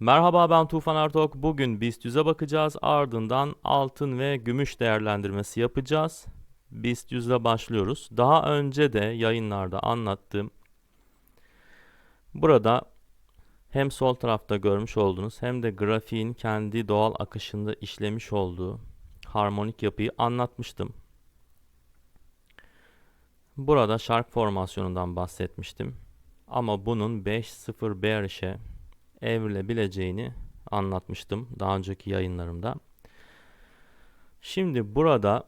Merhaba ben Tufan Ertok. Bugün BIST 100'e bakacağız. Ardından altın ve gümüş değerlendirmesi yapacağız. BIST 100'le başlıyoruz. Daha önce de yayınlarda anlattığım burada hem sol tarafta görmüş olduğunuz hem de grafiğin kendi doğal akışında işlemiş olduğu harmonik yapıyı anlatmıştım. Burada şark formasyonundan bahsetmiştim. Ama bunun 5-0 bearish'e evrilebileceğini anlatmıştım daha önceki yayınlarımda. Şimdi burada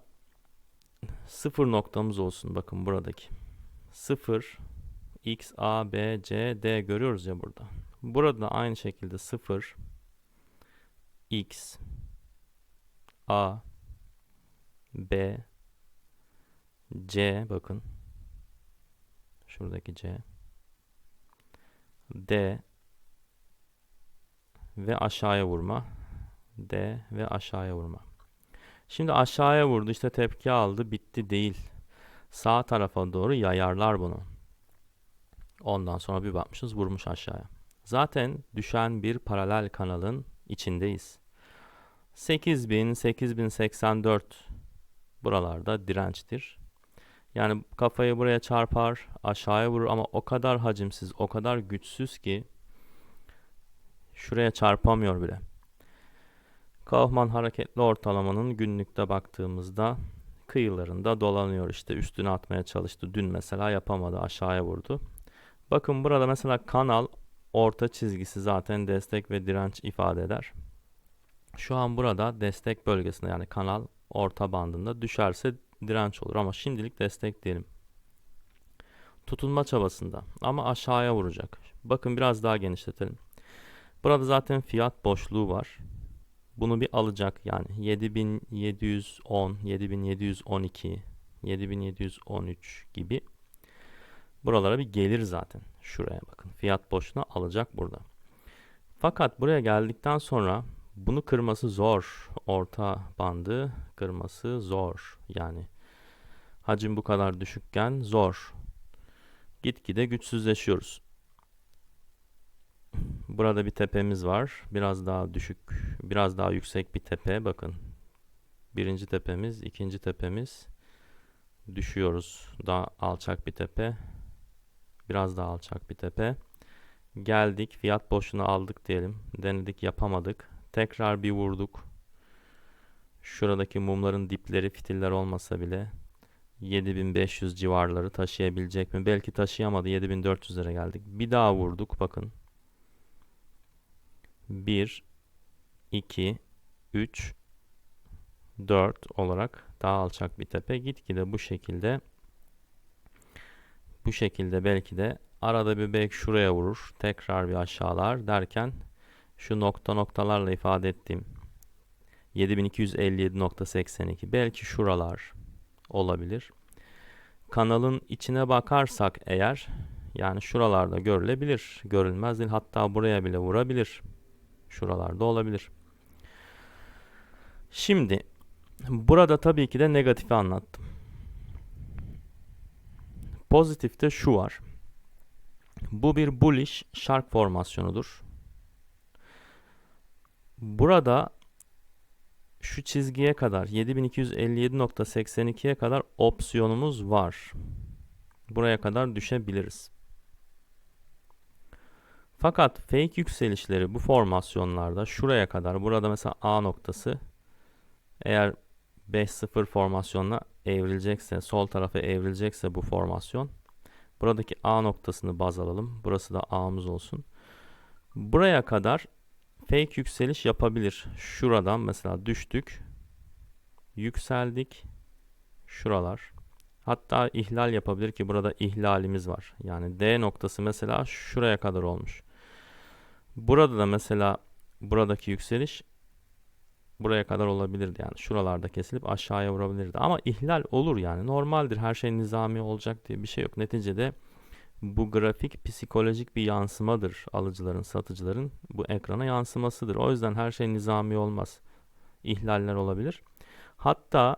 sıfır noktamız olsun. Bakın buradaki. 0 x, a, b, c, d görüyoruz ya burada. Burada da aynı şekilde 0 x, a, b, c bakın. Şuradaki c, d, ve aşağıya vurma. D ve aşağıya vurma. Şimdi aşağıya vurdu işte tepki aldı bitti değil. Sağ tarafa doğru yayarlar bunu. Ondan sonra bir bakmışız vurmuş aşağıya. Zaten düşen bir paralel kanalın içindeyiz. 8000, 8084 buralarda dirençtir. Yani kafayı buraya çarpar, aşağıya vurur ama o kadar hacimsiz, o kadar güçsüz ki Şuraya çarpamıyor bile. Kaufman hareketli ortalamanın günlükte baktığımızda kıyılarında dolanıyor işte üstüne atmaya çalıştı. Dün mesela yapamadı aşağıya vurdu. Bakın burada mesela kanal orta çizgisi zaten destek ve direnç ifade eder. Şu an burada destek bölgesinde yani kanal orta bandında düşerse direnç olur ama şimdilik destek diyelim. Tutunma çabasında ama aşağıya vuracak. Bakın biraz daha genişletelim. Burada zaten fiyat boşluğu var. Bunu bir alacak yani 7710, 7712, 7713 gibi buralara bir gelir zaten. Şuraya bakın. Fiyat boşluğunu alacak burada. Fakat buraya geldikten sonra bunu kırması zor. Orta bandı kırması zor. Yani hacim bu kadar düşükken zor. Gitgide güçsüzleşiyoruz. Burada bir tepemiz var. Biraz daha düşük, biraz daha yüksek bir tepe. Bakın. Birinci tepemiz, ikinci tepemiz. Düşüyoruz. Daha alçak bir tepe. Biraz daha alçak bir tepe. Geldik. Fiyat boşunu aldık diyelim. Denedik yapamadık. Tekrar bir vurduk. Şuradaki mumların dipleri fitiller olmasa bile 7500 civarları taşıyabilecek mi? Belki taşıyamadı. 7400'lere geldik. Bir daha vurduk. Bakın 1, 2, 3, 4 olarak daha alçak bir tepe. Gitgide bu şekilde bu şekilde belki de arada bir belki şuraya vurur. Tekrar bir aşağılar derken şu nokta noktalarla ifade ettiğim 7257.82 belki şuralar olabilir. Kanalın içine bakarsak eğer yani şuralarda görülebilir. Görülmez değil. Hatta buraya bile vurabilir. Şuralarda olabilir. Şimdi burada tabii ki de negatifi anlattım. Pozitifte şu var. Bu bir bullish shark formasyonudur. Burada şu çizgiye kadar 7257.82'ye kadar opsiyonumuz var. Buraya kadar düşebiliriz. Fakat fake yükselişleri bu formasyonlarda şuraya kadar burada mesela A noktası eğer 5-0 formasyonla evrilecekse sol tarafa evrilecekse bu formasyon buradaki A noktasını baz alalım. Burası da A'mız olsun. Buraya kadar fake yükseliş yapabilir. Şuradan mesela düştük. Yükseldik. Şuralar. Hatta ihlal yapabilir ki burada ihlalimiz var. Yani D noktası mesela şuraya kadar olmuş. Burada da mesela buradaki yükseliş buraya kadar olabilirdi. Yani şuralarda kesilip aşağıya vurabilirdi. Ama ihlal olur yani. Normaldir. Her şey nizami olacak diye bir şey yok. Neticede bu grafik psikolojik bir yansımadır alıcıların satıcıların bu ekrana yansımasıdır. O yüzden her şey nizami olmaz. İhlaller olabilir. Hatta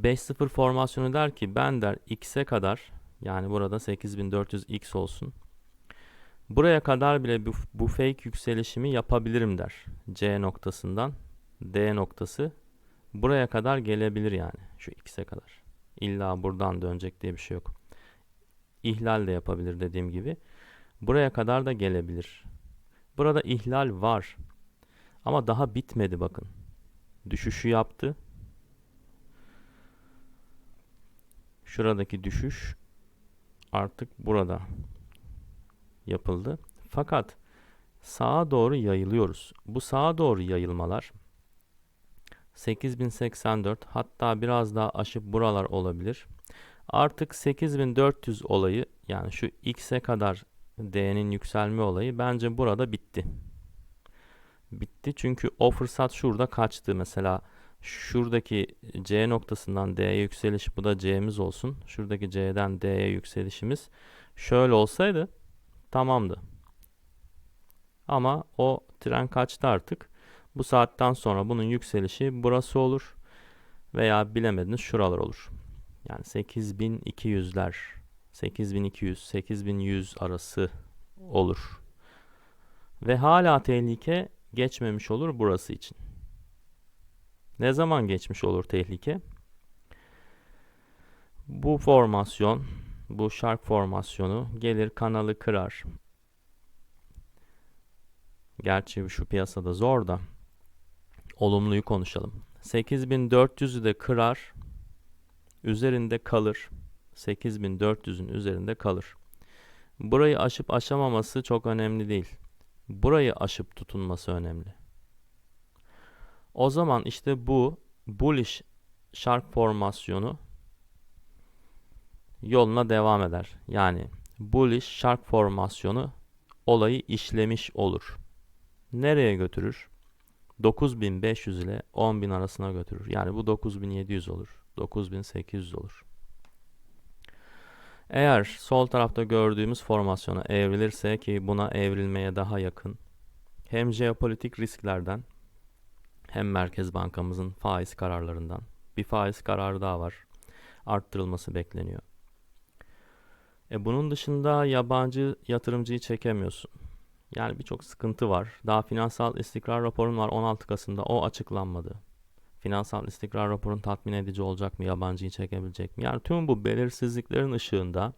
5.0 formasyonu der ki ben der x'e kadar yani burada 8400x olsun Buraya kadar bile bu, bu fake yükselişimi yapabilirim der. C noktasından D noktası buraya kadar gelebilir yani. Şu x'e kadar. İlla buradan dönecek diye bir şey yok. İhlal de yapabilir dediğim gibi. Buraya kadar da gelebilir. Burada ihlal var. Ama daha bitmedi bakın. Düşüşü yaptı. Şuradaki düşüş artık burada yapıldı. Fakat sağa doğru yayılıyoruz. Bu sağa doğru yayılmalar 8084 hatta biraz daha aşıp buralar olabilir. Artık 8400 olayı yani şu x'e kadar D'nin yükselme olayı bence burada bitti. Bitti çünkü o fırsat şurada kaçtı. Mesela şuradaki C noktasından D'ye yükseliş bu da C'miz olsun. Şuradaki C'den D'ye yükselişimiz şöyle olsaydı tamamdı. Ama o tren kaçtı artık. Bu saatten sonra bunun yükselişi burası olur. Veya bilemediniz şuralar olur. Yani 8200'ler 8200 8100 arası olur. Ve hala tehlike geçmemiş olur burası için. Ne zaman geçmiş olur tehlike? Bu formasyon, bu shark formasyonu gelir kanalı kırar. Gerçi şu piyasada zor da olumluyu konuşalım. 8400'ü de kırar. Üzerinde kalır. 8400'ün üzerinde kalır. Burayı aşıp aşamaması çok önemli değil. Burayı aşıp tutunması önemli. O zaman işte bu bullish shark formasyonu yoluna devam eder. Yani bullish shark formasyonu olayı işlemiş olur. Nereye götürür? 9500 ile 10000 arasına götürür. Yani bu 9700 olur. 9800 olur. Eğer sol tarafta gördüğümüz formasyona evrilirse ki buna evrilmeye daha yakın hem jeopolitik risklerden hem Merkez Bankamızın faiz kararlarından bir faiz kararı daha var. Arttırılması bekleniyor. E bunun dışında yabancı yatırımcıyı çekemiyorsun. Yani birçok sıkıntı var. Daha finansal istikrar raporun var 16 Kasım'da o açıklanmadı. Finansal istikrar raporun tatmin edici olacak mı? Yabancıyı çekebilecek mi? Yani tüm bu belirsizliklerin ışığında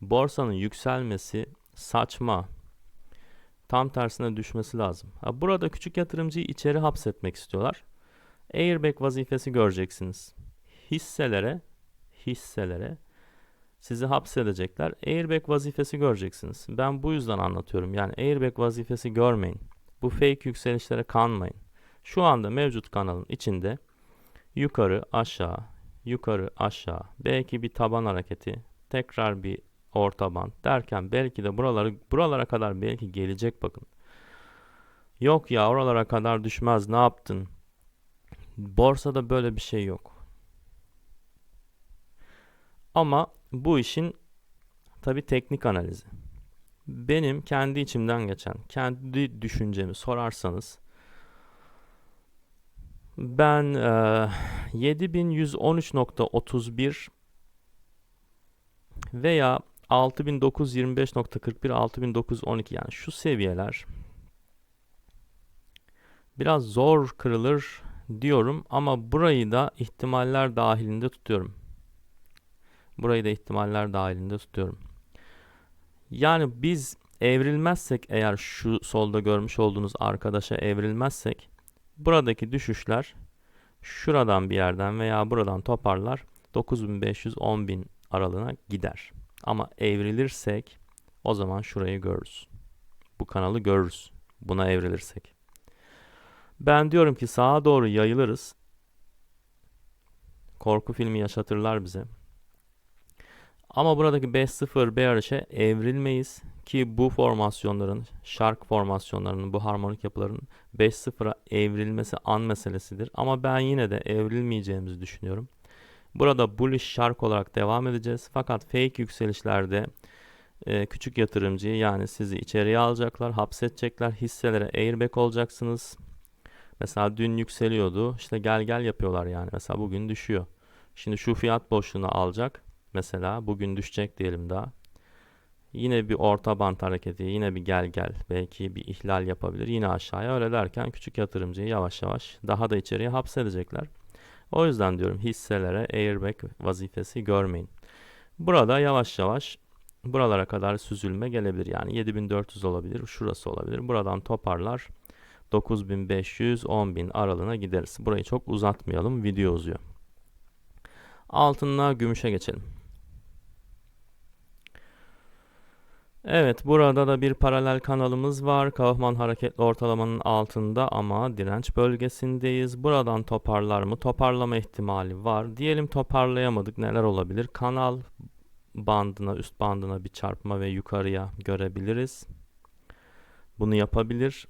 borsanın yükselmesi saçma. Tam tersine düşmesi lazım. Burada küçük yatırımcıyı içeri hapsetmek istiyorlar. Airbag vazifesi göreceksiniz. Hisselere hisselere sizi hapsedecekler. Airbag vazifesi göreceksiniz. Ben bu yüzden anlatıyorum. Yani airbag vazifesi görmeyin. Bu fake yükselişlere kanmayın. Şu anda mevcut kanalın içinde yukarı aşağı yukarı aşağı belki bir taban hareketi tekrar bir orta band derken belki de buraları buralara kadar belki gelecek bakın. Yok ya oralara kadar düşmez ne yaptın? Borsada böyle bir şey yok. Ama bu işin tabi teknik analizi. Benim kendi içimden geçen, kendi düşüncemi sorarsanız ben e, 7113.31 veya 6925.41 6912 yani şu seviyeler biraz zor kırılır diyorum ama burayı da ihtimaller dahilinde tutuyorum. Burayı da ihtimaller dahilinde tutuyorum. Yani biz evrilmezsek eğer şu solda görmüş olduğunuz arkadaşa evrilmezsek buradaki düşüşler şuradan bir yerden veya buradan toparlar 9500-10000 aralığına gider. Ama evrilirsek o zaman şurayı görürüz. Bu kanalı görürüz. Buna evrilirsek. Ben diyorum ki sağa doğru yayılırız. Korku filmi yaşatırlar bize. Ama buradaki 5-0 bearish'e evrilmeyiz ki bu formasyonların, shark formasyonlarının, bu harmonik yapıların 5-0'a evrilmesi an meselesidir. Ama ben yine de evrilmeyeceğimizi düşünüyorum. Burada bullish shark olarak devam edeceğiz. Fakat fake yükselişlerde e, küçük yatırımcıyı yani sizi içeriye alacaklar, hapsedecekler, hisselere airbag olacaksınız. Mesela dün yükseliyordu. İşte gel gel yapıyorlar yani. Mesela bugün düşüyor. Şimdi şu fiyat boşluğunu alacak. Mesela bugün düşecek diyelim daha. Yine bir orta bant hareketi, yine bir gel gel, belki bir ihlal yapabilir. Yine aşağıya öyle derken küçük yatırımcıyı yavaş yavaş daha da içeriye hapsedecekler. O yüzden diyorum hisselere airbag vazifesi görmeyin. Burada yavaş yavaş buralara kadar süzülme gelebilir. Yani 7400 olabilir, şurası olabilir. Buradan toparlar 9500 10000 aralığına gideriz. Burayı çok uzatmayalım. Video uzuyor. Altınla gümüşe geçelim. Evet, burada da bir paralel kanalımız var. Kaufman hareketli ortalamanın altında ama direnç bölgesindeyiz. Buradan toparlar mı? Toparlama ihtimali var. Diyelim toparlayamadık. Neler olabilir? Kanal bandına, üst bandına bir çarpma ve yukarıya görebiliriz. Bunu yapabilir.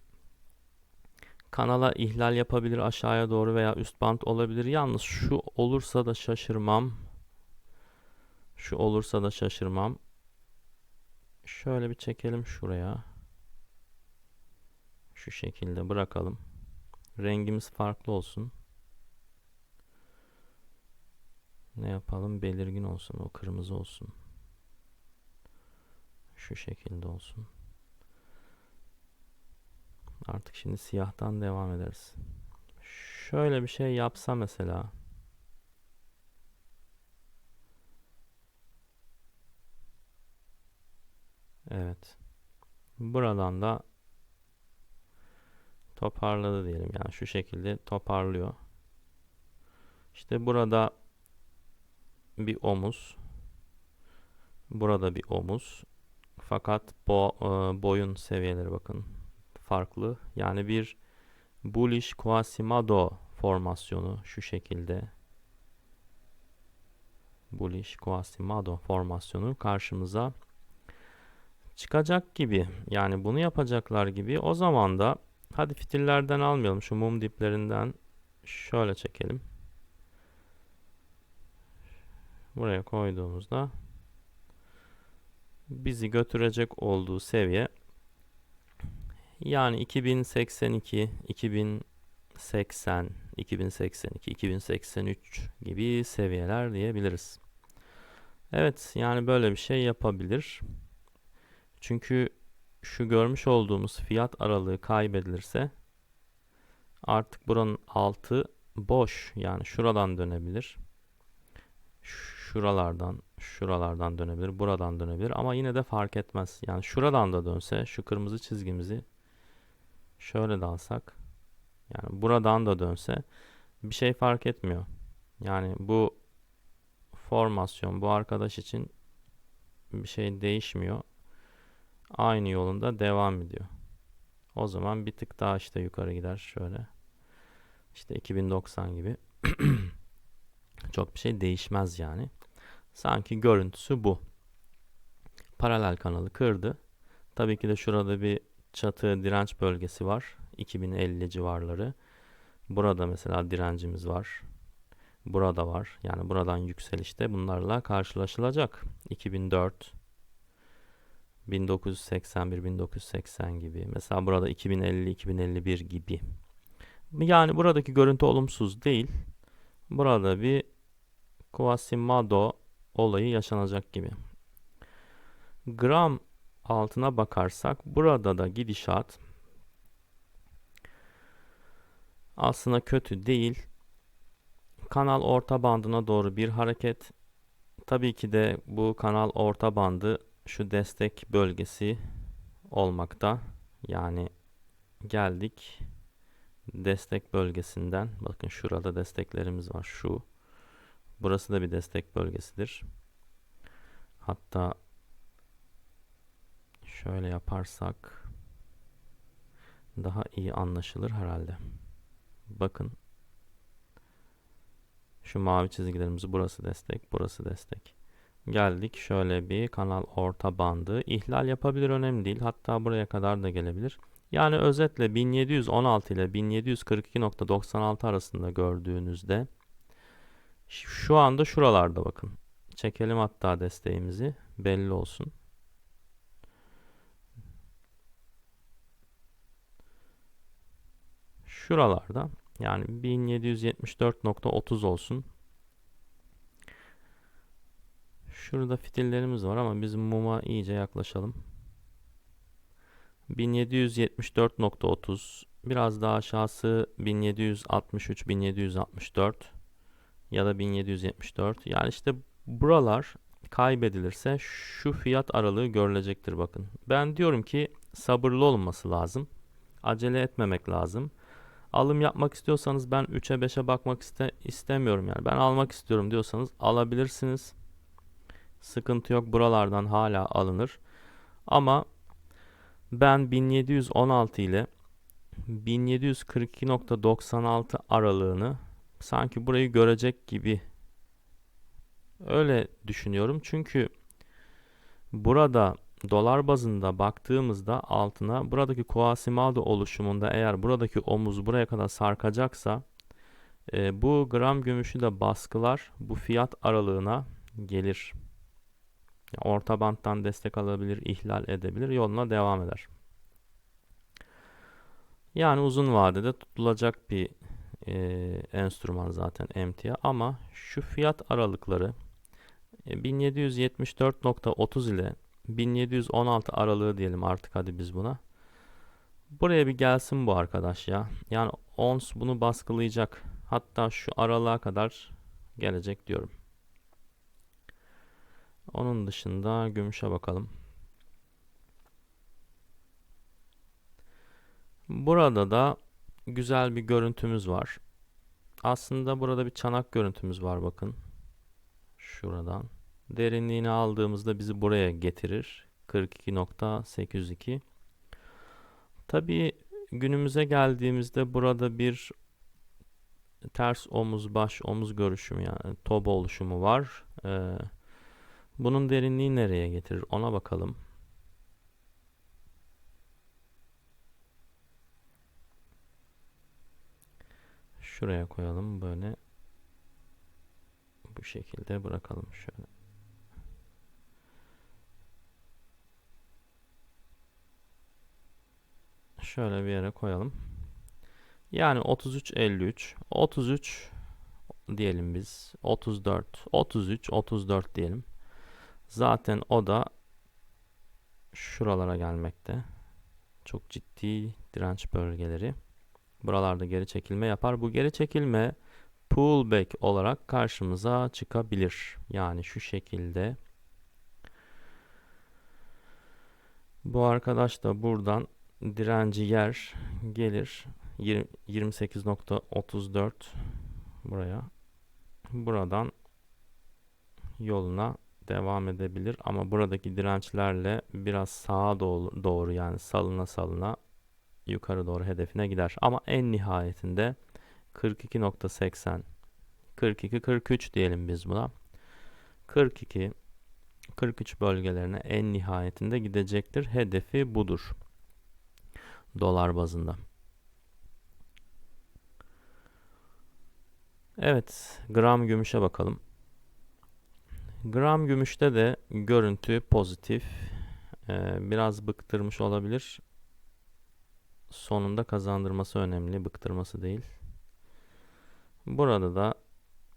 Kanala ihlal yapabilir aşağıya doğru veya üst band olabilir. Yalnız şu olursa da şaşırmam. Şu olursa da şaşırmam. Şöyle bir çekelim şuraya. Şu şekilde bırakalım. Rengimiz farklı olsun. Ne yapalım? Belirgin olsun. O kırmızı olsun. Şu şekilde olsun. Artık şimdi siyahtan devam ederiz. Şöyle bir şey yapsa mesela. Evet. Buradan da toparladı diyelim. Yani şu şekilde toparlıyor. İşte burada bir omuz. Burada bir omuz. Fakat bo e, boyun seviyeleri bakın farklı. Yani bir bullish Quasimodo formasyonu şu şekilde. Bullish Quasimodo formasyonu karşımıza çıkacak gibi. Yani bunu yapacaklar gibi. O zaman da hadi fitillerden almayalım. Şu mum diplerinden şöyle çekelim. Buraya koyduğumuzda bizi götürecek olduğu seviye yani 2082, 2080, 2082, 2083 gibi seviyeler diyebiliriz. Evet yani böyle bir şey yapabilir. Çünkü şu görmüş olduğumuz fiyat aralığı kaybedilirse artık buranın altı boş. Yani şuradan dönebilir. Şuralardan, şuralardan dönebilir, buradan dönebilir ama yine de fark etmez. Yani şuradan da dönse şu kırmızı çizgimizi şöyle de alsak yani buradan da dönse bir şey fark etmiyor. Yani bu formasyon bu arkadaş için bir şey değişmiyor. Aynı yolunda devam ediyor. O zaman bir tık daha işte yukarı gider şöyle. İşte 2090 gibi. Çok bir şey değişmez yani. Sanki görüntüsü bu. Paralel kanalı kırdı. Tabii ki de şurada bir çatı direnç bölgesi var. 2050 civarları. Burada mesela direncimiz var. Burada var. Yani buradan yükselişte bunlarla karşılaşılacak. 2004 1981 1980 gibi. Mesela burada 2050 2051 gibi. Yani buradaki görüntü olumsuz değil. Burada bir Quasimodo olayı yaşanacak gibi. Gram altına bakarsak burada da gidişat aslında kötü değil. Kanal orta bandına doğru bir hareket. Tabii ki de bu kanal orta bandı şu destek bölgesi olmakta. Yani geldik destek bölgesinden. Bakın şurada desteklerimiz var. Şu. Burası da bir destek bölgesidir. Hatta Şöyle yaparsak daha iyi anlaşılır herhalde. Bakın. Şu mavi çizgilerimiz burası destek, burası destek. Geldik şöyle bir kanal orta bandı. İhlal yapabilir önemli değil. Hatta buraya kadar da gelebilir. Yani özetle 1716 ile 1742.96 arasında gördüğünüzde şu anda şuralarda bakın. Çekelim hatta desteğimizi belli olsun. şuralarda yani 1774.30 olsun. Şurada fitillerimiz var ama biz muma iyice yaklaşalım. 1774.30 biraz daha aşağısı 1763 1764 ya da 1774 yani işte buralar kaybedilirse şu fiyat aralığı görülecektir bakın. Ben diyorum ki sabırlı olması lazım. Acele etmemek lazım. Alım yapmak istiyorsanız ben 3'e 5'e bakmak iste istemiyorum yani. Ben almak istiyorum diyorsanız alabilirsiniz. Sıkıntı yok. Buralardan hala alınır. Ama ben 1716 ile 1742.96 aralığını sanki burayı görecek gibi öyle düşünüyorum. Çünkü burada dolar bazında baktığımızda altına buradaki Quasimodo oluşumunda eğer buradaki omuz buraya kadar sarkacaksa e, bu gram gümüşü de baskılar bu fiyat aralığına gelir. Orta banttan destek alabilir, ihlal edebilir, yoluna devam eder. Yani uzun vadede tutulacak bir e, enstrüman zaten emtia ama şu fiyat aralıkları 1774.30 e, ile 1716 aralığı diyelim artık hadi biz buna. Buraya bir gelsin bu arkadaş ya. Yani ons bunu baskılayacak. Hatta şu aralığa kadar gelecek diyorum. Onun dışında gümüşe bakalım. Burada da güzel bir görüntümüz var. Aslında burada bir çanak görüntümüz var bakın. Şuradan. Derinliğini aldığımızda bizi buraya getirir. 42.802. Tabii günümüze geldiğimizde burada bir ters omuz baş omuz görüşümü yani toba oluşumu var. Ee, bunun derinliği nereye getirir ona bakalım. Şuraya koyalım böyle. Bu şekilde bırakalım şöyle. Şöyle bir yere koyalım. Yani 33 53 33 diyelim biz. 34 33 34 diyelim. Zaten o da şuralara gelmekte. Çok ciddi direnç bölgeleri. Buralarda geri çekilme yapar. Bu geri çekilme pullback olarak karşımıza çıkabilir. Yani şu şekilde. Bu arkadaş da buradan direnci yer gelir 28.34 buraya buradan yoluna devam edebilir ama buradaki dirençlerle biraz sağa doğru, doğru yani salına salına yukarı doğru hedefine gider ama en nihayetinde 42.80 42 43 diyelim biz buna 42 43 bölgelerine en nihayetinde gidecektir. Hedefi budur. Dolar bazında. Evet, gram gümüşe bakalım. Gram gümüşte de görüntü pozitif. Ee, biraz bıktırmış olabilir. Sonunda kazandırması önemli, bıktırması değil. Burada da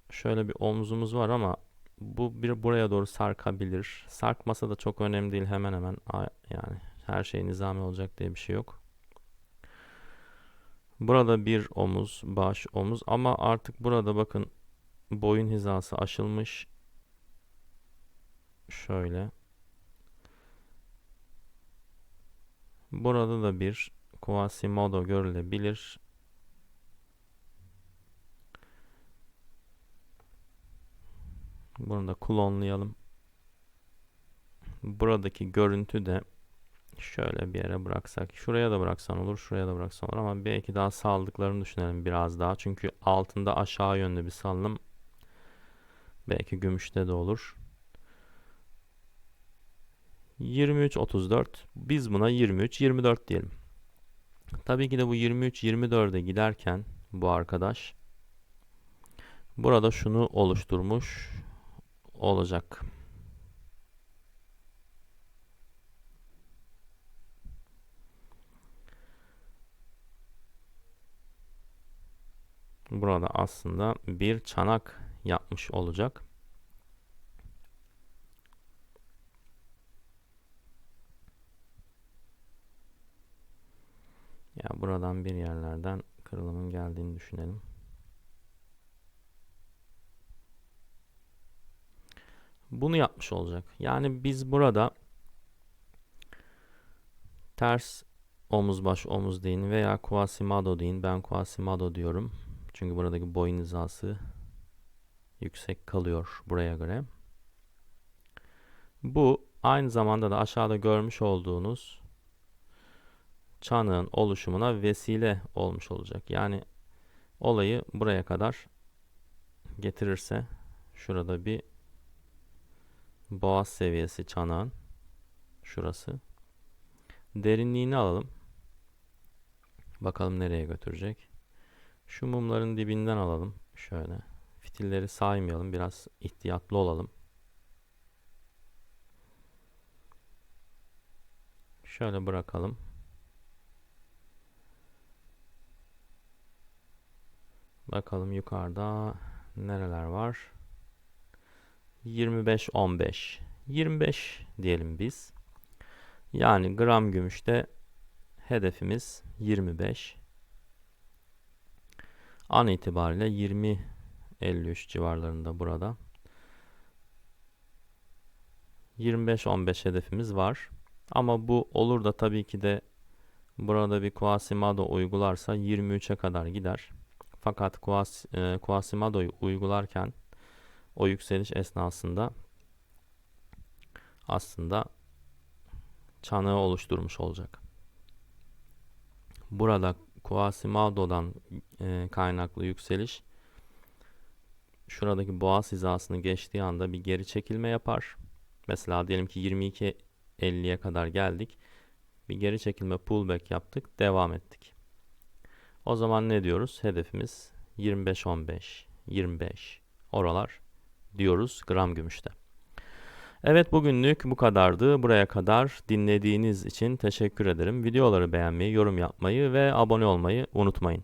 şöyle bir omzumuz var ama bu bir buraya doğru sarkabilir. Sarkmasa da çok önemli değil hemen hemen yani her şey nizami olacak diye bir şey yok. Burada bir omuz, baş, omuz ama artık burada bakın boyun hizası aşılmış. Şöyle. Burada da bir Quasimodo görülebilir. Bunu da klonlayalım. Buradaki görüntü de şöyle bir yere bıraksak. Şuraya da bıraksan olur, şuraya da bıraksan olur ama belki daha saldıklarını düşünelim biraz daha. Çünkü altında aşağı yönlü bir salınım belki gümüşte de olur. 23 34 biz buna 23 24 diyelim. Tabii ki de bu 23 24'e giderken bu arkadaş burada şunu oluşturmuş olacak. Burada aslında bir çanak yapmış olacak. Ya buradan bir yerlerden kırılımın geldiğini düşünelim. Bunu yapmış olacak. Yani biz burada ters omuz baş omuz deyin veya Quasimodo deyin. Ben Quasimodo diyorum. Çünkü buradaki boyun hizası yüksek kalıyor buraya göre. Bu aynı zamanda da aşağıda görmüş olduğunuz çanığın oluşumuna vesile olmuş olacak. Yani olayı buraya kadar getirirse şurada bir boğaz seviyesi çanağın şurası. Derinliğini alalım. Bakalım nereye götürecek. Şu mumların dibinden alalım. Şöyle. Fitilleri saymayalım. Biraz ihtiyatlı olalım. Şöyle bırakalım. Bakalım yukarıda nereler var? 25 15. 25 diyelim biz. Yani gram gümüşte hedefimiz 25. An itibariyle 20 53 civarlarında burada. 25-15 hedefimiz var. Ama bu olur da tabii ki de burada bir Quasimodo uygularsa 23'e kadar gider. Fakat Quas, e, Quasimodo'yu uygularken o yükseliş esnasında aslında çanağı oluşturmuş olacak. Burada Quasimodo'dan e, kaynaklı yükseliş şuradaki boğaz hizasını geçtiği anda bir geri çekilme yapar. Mesela diyelim ki 22.50'ye kadar geldik. Bir geri çekilme pullback yaptık. Devam ettik. O zaman ne diyoruz? Hedefimiz 25-15, 25 oralar diyoruz gram gümüşte. Evet bugünlük bu kadardı. Buraya kadar dinlediğiniz için teşekkür ederim. Videoları beğenmeyi, yorum yapmayı ve abone olmayı unutmayın.